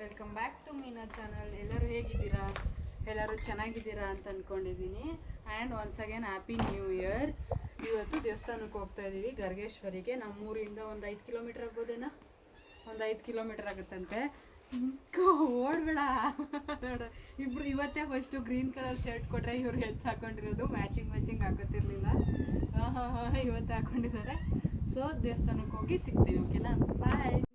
Welcome back to Meena channel ಎಲ್ಲರೂ ಹೇಗಿದ್ದೀರಾ? ಎಲ್ಲರೂ ಚೆನ್ನಾಗಿದ್ದೀರಾ ಅಂತ ಅಂದ್ಕೊಂಡಿದ್ದೀನಿ and once again happy new year ಇವತ್ತು ದೇವಸ್ಥಾನಕ್ಕೆ ಹೋಗ್ತಾ ಇದ್ದೀವಿ. ಗರ್ಗೇಶ್ವರಿಗೆ. ನಮ್ಮೂರಿಂದ ಒಂದು ಐದು ಕಿಲೋಮೀಟ್ರ್ ಆಗ್ಬೋದೇನಾ? ಒಂದು ಐದು ಕಿಲೋಮೀಟ್ರ್ ಆಗುತ್ತಂತೆ. ಓಡ್ಬೇಡ. ನೋಡ ಇಬ್ರು ಇವತ್ತೇ ಫಸ್ಟು ಗ್ರೀನ್ ಕಲರ್ ಶರ್ಟ್ ಕೊಟ್ಟರೆ ಇವ್ರು ಹೆಚ್ಚು ಹಾಕೊಂಡಿರೋದು? ಮ್ಯಾಚಿಂಗ್ ಮ್ಯಾಚಿಂಗ್ ಹಾಕೋತಿರ್ಲಿಲ್ಲ ಇವತ್ತು ಹಾಕೊಂಡಿದ್ದಾರೆ. ಸೊ ದೇವಸ್ಥಾನಕ್ಕೆ ಹೋಗಿ ಸಿಗ್ತೀವಿ ಓಕೆನಾ ಬಾಯ್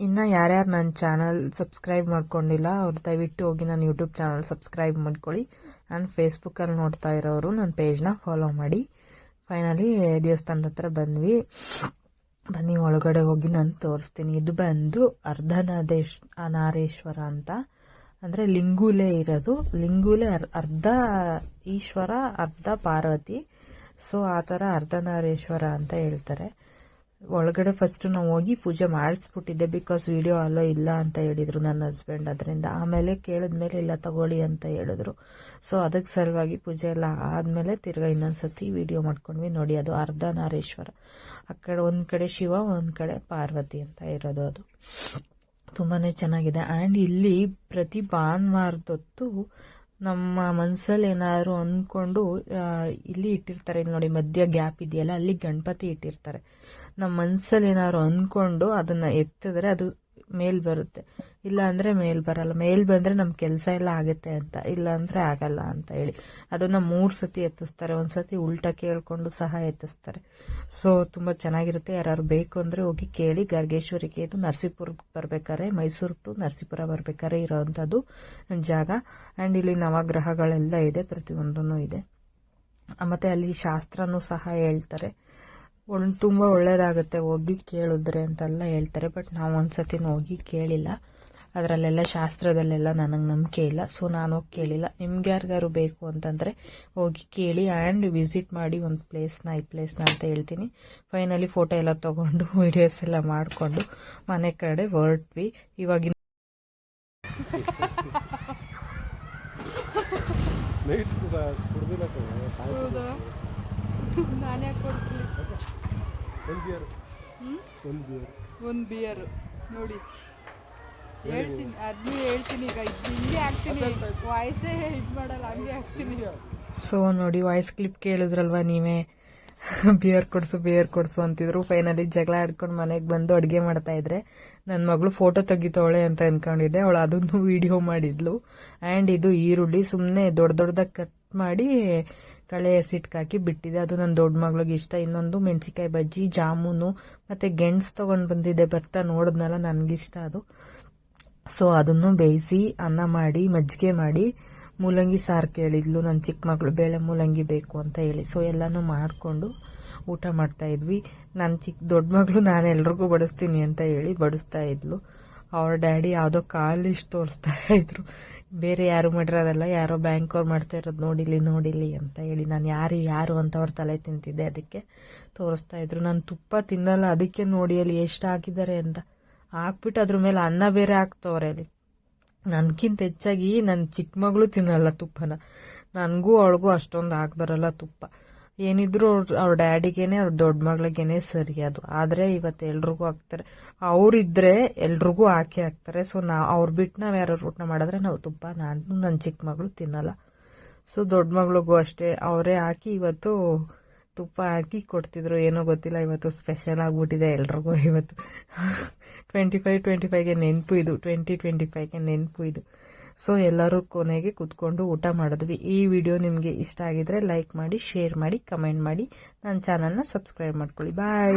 ಇನ್ನು ಯಾರ್ಯಾರು ನನ್ನ ಚಾನಲ್ ಸಬ್ಸ್ಕ್ರೈಬ್ ಮಾಡ್ಕೊಂಡಿಲ್ಲ, ಅವ್ರು ದಯವಿಟ್ಟು ಹೋಗಿ ನನ್ನ ಯೂಟ್ಯೂಬ್ ಚಾನಲ್ ಸಬ್ಸ್ಕ್ರೈಬ್ ಮಾಡ್ಕೊಳ್ಳಿ. ನಾನು ಫೇಸ್ಬುಕ್ಕಲ್ಲಿ ನೋಡ್ತಾ ಇರೋರು ನನ್ನ ಪೇಜ್ನ ಫಾಲೋ ಮಾಡಿ. ಫೈನಲಿ ದೇವಸ್ಥಾನದ ಹತ್ರ ಬಂದ್ವಿ. ಬನ್ನಿ, ಒಳಗಡೆ ಹೋಗಿ ನಾನು ತೋರಿಸ್ತೀನಿ. ಇದು ಬಂದು ಅರ್ಧನಾದೇಶ್ ಅನಾರೇಶ್ವರ ಅಂತ. ಅಂದರೆ ಲಿಂಗೂಲೆ ಇರೋದು. ಲಿಂಗೂಲೆ ಅರ್, ಅರ್ಧ ಈಶ್ವರ, ಅರ್ಧ ಪಾರ್ವತಿ. ಸೊ ಆ ಥರ ಅರ್ಧನಾರೇಶ್ವರ ಅಂತ ಹೇಳ್ತಾರೆ. ಒಳಗಡೆ ಫಸ್ಟ್ ನಾವು ಹೋಗಿ ಪೂಜೆ ಮಾಡಿಸ್ಬಿಟ್ಟಿದ್ದೆ ಬಿಕಾಸ್ ವಿಡಿಯೋ ಅಲ್ಲ ಇಲ್ಲ ಅಂತ ಹೇಳಿದ್ರು ನನ್ನ ಹಸ್ಬೆಂಡ್ ಅದರಿಂದ. ಆಮೇಲೆ ಕೇಳಿದ್ಮೇಲೆ ಇಲ್ಲ ತಗೊಳ್ಳಿ ಅಂತ ಹೇಳಿದ್ರು. ಸೊ ಅದಕ್ಕೆ ಸಲುವಾಗಿ ಪೂಜೆ ಎಲ್ಲ ಆದಮೇಲೆ ತಿರ್ಗಾ ಇನ್ನೊಂದ್ಸತಿ ವಿಡಿಯೋ ಮಾಡ್ಕೊಂಡ್ವಿ. ನೋಡಿ, ಅದು ಅರ್ಧನಾರೇಶ್ವರ ಆ ಕಡೆ ಒಂದು ಕಡೆ ಶಿವ, ಒಂದು ಕಡೆ ಪಾರ್ವತಿ ಅಂತ ಇರೋದು ಅದು. ತುಂಬಾ ಚೆನ್ನಾಗಿದೆ. ಆ್ಯಂಡ್ ಇಲ್ಲಿ ಪ್ರತಿ ಭಾನುವಾರದೊತ್ತು ನಮ್ಮ ಮನಸ್ಸಲ್ಲಿ ಏನಾದ್ರು ಅಂದ್ಕೊಂಡು ಇಲ್ಲಿ ಇಟ್ಟಿರ್ತಾರೆ. ನೋಡಿ ಮಧ್ಯ ಗ್ಯಾಪ್ ಇದೆಯಲ್ಲ, ಅಲ್ಲಿ ಗಣಪತಿ ಇಟ್ಟಿರ್ತಾರೆ. ನಮ್ಮ ಮನಸ್ಸಲ್ಲಿ ಏನಾದ್ರು ಅಂದ್ಕೊಂಡು ಅದನ್ನ ಎತ್ತಿದ್ರೆ ಅದು ಮೇಲ್ ಬರುತ್ತೆ. ಇಲ್ಲ ಅಂದ್ರೆ ಮೇಲ್ ಬರಲ್ಲ. ಮೇಲ್ ಬಂದ್ರೆ ನಮ್ಮ ಕೆಲಸ ಎಲ್ಲ ಆಗುತ್ತೆ ಅಂತ. ಇಲ್ಲ ಅಂದ್ರೆ ಆಗಲ್ಲ ಅಂತ ಹೇಳಿ. ಅದನ್ನ ಮೂರ್ ಸತಿ ಎತ್ತಿಸ್ತಾರೆ. ಒಂದ್ಸತಿ ಉಲ್ಟಾ ಕೇಳ್ಕೊಂಡು ಸಹ ಎತ್ತಿಸ್ತಾರೆ. ಸೊ ತುಂಬಾ ಚೆನ್ನಾಗಿರುತ್ತೆ. ಯಾರು ಬೇಕು ಅಂದ್ರೆ ಹೋಗಿ ಕೇಳಿ. ಗರ್ಗೇಶ್ವರಿಗೆ ಇದು ನರಸೀಪುರಕ್ಕೆ ಬರ್ಬೇಕಾದ್ರೆ, ಮೈಸೂರು ಟು ನರಸೀಪುರ ಬರ್ಬೇಕಾದ್ರೆ ಇರೋವಂಥದ್ದು ಜಾಗ. ಅಂಡ್ ಇಲ್ಲಿ ನವಗ್ರಹಗಳೆಲ್ಲ ಇದೆ. ಪ್ರತಿಯೊಂದೂ ಇದೆ. ಮತ್ತೆ ಅಲ್ಲಿ ಶಾಸ್ತ್ರನೂ ಸಹ ಹೇಳ್ತಾರೆ. ಒಳ್ ತುಂಬ ಒಳ್ಳೇದಾಗುತ್ತೆ ಹೋಗಿ ಕೇಳಿದ್ರೆ ಅಂತೆಲ್ಲ ಹೇಳ್ತಾರೆ. ಬಟ್ ನಾವು ಒಂದ್ಸತಿ ಹೋಗಿ ಕೇಳಿಲ್ಲ. ಅದರಲ್ಲೆಲ್ಲ ಶಾಸ್ತ್ರದಲ್ಲೆಲ್ಲ ನನಗೆ ನಂಬಿಕೆ ಇಲ್ಲ. ಸೊ ನಾನು ಹೋಗಿ ಕೇಳಿಲ್ಲ. ನಿಮ್ಗೆ ಯಾರಿಗಾರು ಬೇಕು ಅಂತಂದರೆ ಹೋಗಿ ಕೇಳಿ ಆ್ಯಂಡ್ ವಿಸಿಟ್ ಮಾಡಿ ಒಂದು ಪ್ಲೇಸ್ನ ಈ ಪ್ಲೇಸ್ನ ಅಂತ ಹೇಳ್ತೀನಿ. ಫೈನಲಿ ಫೋಟೋ ಎಲ್ಲ ತೊಗೊಂಡು ವೀಡಿಯೋಸ್ ಎಲ್ಲ ಮಾಡಿಕೊಂಡು ಮನೆ ಕಡೆ ಹೊರಟ್ವಿ. ಇವಾಗಿನ ನಾನೇ ಕುಡ್ದಿಲ್ಲ ಹೌದಾ? ನಾನು ಯಾಕೆ ಕೊಡ್ತೀನಿ ಒಂದು ಬಿಯರ್ ನೋಡಿ. ಹೇಳ್ತೀನಿ. ಅದನ್ನೂ ಹೇಳ್ತೀನಿ ಈಗ. ಹಿಂಗೆ ಹಾಕ್ತೀನಿ. ವಾಯ್ಸೇ ಇದು ಮಾಡಲ್ಲ ಹಂಗೆ ಹಾಕ್ತೀನಿ. ಸೊ ನೋಡಿ ವಾಯ್ಸ್ ಕ್ಲಿಪ್ ಕೇಳಿದ್ರಲ್ವಾ ನೀವೇ? ಬಿಯರ್ ಕೊಡ್ಸು ಬಿಯರ್ ಕೊಡ್ಸು ಅಂತಿದ್ರು. ಫೈನಲಿ ಜಗಳ ಆಡ್ಕೊಂಡು ಮನೆಗೆ ಬಂದು ಅಡುಗೆ ಮಾಡ್ತಾ ಇದ್ರೆ ನನ್ನ ಮಗಳು ಫೋಟೋ ತೆಗಿತಾವಳೆ ಅಂತ ಅನ್ಕೊಂಡಿದ್ದೆ. ಅವಳು ಅದನ್ನು ವಿಡಿಯೋ ಮಾಡಿದ್ಲು. ಆ್ಯಂಡ್ ಇದು ಈರುಳ್ಳಿ ಸುಮ್ಮನೆ ದೊಡ್ಡ ದೊಡ್ಡದಾಗಿ ಕಟ್ ಮಾಡಿ ಕಳೆ ಹಸಿಟ್ಕಾಕಿ ಬಿಟ್ಟಿದೆ. ಅದು ನನ್ನ ದೊಡ್ಡ ಮಗಳಿಗೆ ಇಷ್ಟ. ಇನ್ನೊಂದು ಮೆಣಸಿಕಾಯಿ ಬಜ್ಜಿ, ಜಾಮೂನು ಮತ್ತು ಗೆಣಸು ತೊಗೊಂಡು ಬಂದಿದ್ದೆ ಬರ್ತಾ ನೋಡಿದ್ನಲ್ಲ, ನನಗಿಷ್ಟ ಅದು. ಸೊ ಅದನ್ನು ಬೇಯಿಸಿ ಅನ್ನ ಮಾಡಿ, ಮಜ್ಜಿಗೆ ಮಾಡಿ ಮೂಲಂಗಿ ಸಾರು ಕೇಳಿದ್ಲು. ನನ್ನ ಚಿಕ್ಕ ಮಗಳು, ಬೇಳೆ ಮೂಲಂಗಿ ಬೇಕು ಅಂತ ಹೇಳಿ. ಸೊ ಎಲ್ಲನೂ ಮಾಡಿಕೊಂಡು ಊಟ ಮಾಡ್ತಾ ಇದ್ವಿ. ನನ್ನ ಚಿಕ್ಕ ದೊಡ್ಡ ಮಗಳು ನಾನು ಎಲ್ರಿಗೂ ಬಡಿಸ್ತೀನಿ ಅಂತ ಹೇಳಿ ಬಡಿಸ್ತಾ ಇದ್ಲು. ಅವ್ರ ಡ್ಯಾಡಿ ಯಾವುದೋ ಕಾಲಿಷ್ಟು ತೋರಿಸ್ತಾ ಇದ್ರು. ಬೇರೆ ಯಾರು ಮಾಡಿರೋದಲ್ಲ ಯಾರೋ ಬ್ಯಾಂಕ್ ಅವ್ರು ಮಾಡ್ತಾ ಇರೋದು ನೋಡಿಲಿ ನೋಡಿಲಿ ಅಂತ ಹೇಳಿ ನಾನು ಯಾರು ಯಾರು ಅಂತ ಅವ್ರ ತಲೆ ತಿಂತಿದ್ದೆ ಅದಕ್ಕೆ. ತೋರಿಸ್ತಾ ಇದ್ರು. ನಾನು ತುಪ್ಪ ತಿನ್ನಲ್ಲ, ಅದಕ್ಕೆ ನೋಡಿ ಅಲ್ಲಿ ಎಷ್ಟು ಹಾಕಿದ್ದಾರೆ ಅಂತ. ಹಾಕ್ಬಿಟ್ಟು ಅದ್ರ ಮೇಲೆ ಅನ್ನ ಬೇರೆ ಹಾಕ್ತವ್ರೆ ಅಲ್ಲಿ. ನನಗಿಂತ ಹೆಚ್ಚಾಗಿ ನನ್ನ ಚಿಕ್ಕ ಮಗಳು ತಿನ್ನಲ್ಲ ತುಪ್ಪನ. ನನಗೂ ಅವಳಿಗೂ ಅಷ್ಟೊಂದು ಹಾಕ್ಬರಲ್ಲ ತುಪ್ಪ. ಏನಿದ್ರು ಅವ್ರ ಅವ್ರ ಡ್ಯಾಡಿಗೇನೆ, ಅವ್ರ ದೊಡ್ಡ ಮಗಳಿಗೇನೆ ಸರಿ ಅದು. ಆದರೆ ಇವತ್ತು ಎಲ್ರಿಗೂ ಹಾಕ್ತಾರೆ ಅವ್ರಿದ್ರೆ ಎಲ್ರಿಗೂ ಹಾಕಿ ಹಾಕ್ತಾರೆ ಸೊ ನಾ, ಅವ್ರು ಬಿಟ್ಟು ನಾವು ಯಾರು ಊಟ ಮಾಡಿದ್ರೆ ನಾವು ತುಪ್ಪ, ನಾನು ನನ್ನ ಚಿಕ್ಕ ಮಗಳು ತಿನ್ನಲ್ಲ. ಸೊ ದೊಡ್ಡ ಮಗಳಿಗೂ ಅಷ್ಟೇ. ಅವರೇ ಹಾಕಿ ಇವತ್ತು ತುಪ್ಪ ಹಾಕಿ ಕೊಡ್ತಿದ್ರು. ಏನೋ ಗೊತ್ತಿಲ್ಲ, ಇವತ್ತು ಸ್ಪೆಷಲ್ ಆಗ್ಬಿಟ್ಟಿದೆ ಎಲ್ರಿಗೂ ಇವತ್ತು. ಟ್ವೆಂಟಿ ಫೈವ್ ಟ್ವೆಂಟಿ ಫೈವ್ಗೆ ನೆನಪು ಇದು. ಟ್ವೆಂಟಿ ಟ್ವೆಂಟಿ ಫೈವ್ಗೆ ನೆನಪು ಇದು. ಸೊ ಎಲ್ಲರೂ ಕೊನೆಗೆ ಕುತ್ಕೊಂಡು ಊಟ ಮಾಡಿದ್ವಿ. ಈ ವಿಡಿಯೋ ನಿಮಗೆ ಇಷ್ಟ ಆಗಿದ್ರೆ ಲೈಕ್ ಮಾಡಿ, ಶೇರ್ ಮಾಡಿ, ಕಮೆಂಟ್ ಮಾಡಿ. ನನ್ನ ಚಾನಲ್ನ ಸಬ್ಸ್ಕ್ರೈಬ್ ಮಾಡ್ಕೊಳ್ಳಿ. ಬಾಯ್